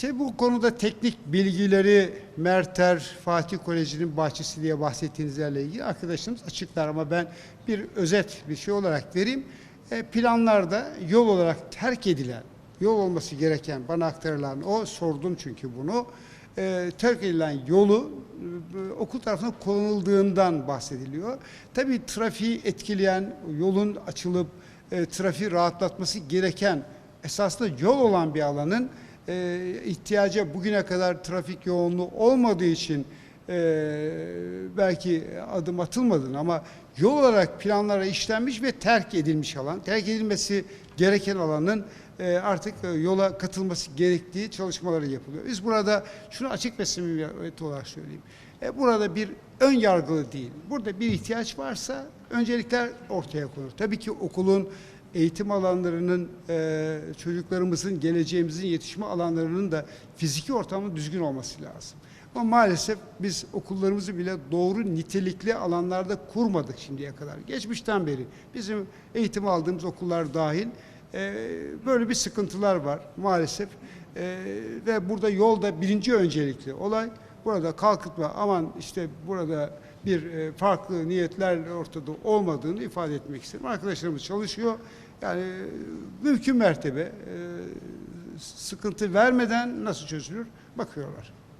İşte bu konuda teknik bilgileri Merter Fatih Koleji'nin bahçesi diye bahsettiğinizlerle ilgili arkadaşlarımız açıklar ama ben bir özet bir şey olarak vereyim. E, planlarda yol olarak terk edilen, yol olması gereken bana aktarılan o sordum çünkü bunu. E, terk edilen yolu e, okul tarafından kullanıldığından bahsediliyor. Tabii trafiği etkileyen yolun açılıp e, trafiği rahatlatması gereken esasında yol olan bir alanın e, ihtiyaca bugüne kadar trafik yoğunluğu olmadığı için e, belki adım atılmadığını ama yol olarak planlara işlenmiş ve terk edilmiş alan, terk edilmesi gereken alanın e, artık e, yola katılması gerektiği çalışmaları yapılıyor. Biz burada şunu açık ve samimiyet olarak söyleyeyim. E, burada bir ön yargılı değil. Burada bir ihtiyaç varsa öncelikler ortaya konur. Tabii ki okulun eğitim alanlarının, e, çocuklarımızın, geleceğimizin yetişme alanlarının da fiziki ortamın düzgün olması lazım. Ama maalesef biz okullarımızı bile doğru nitelikli alanlarda kurmadık şimdiye kadar. Geçmişten beri bizim eğitim aldığımız okullar dahil e, böyle bir sıkıntılar var maalesef. E, ve burada yolda birinci öncelikli olay burada kalkıp da aman işte burada bir e, farklı niyetler ortada olmadığını ifade etmek isterim. Arkadaşlarımız çalışıyor. Yani e, mümkün mertebe e, sıkıntı vermeden nasıl çözülür bakıyorlar.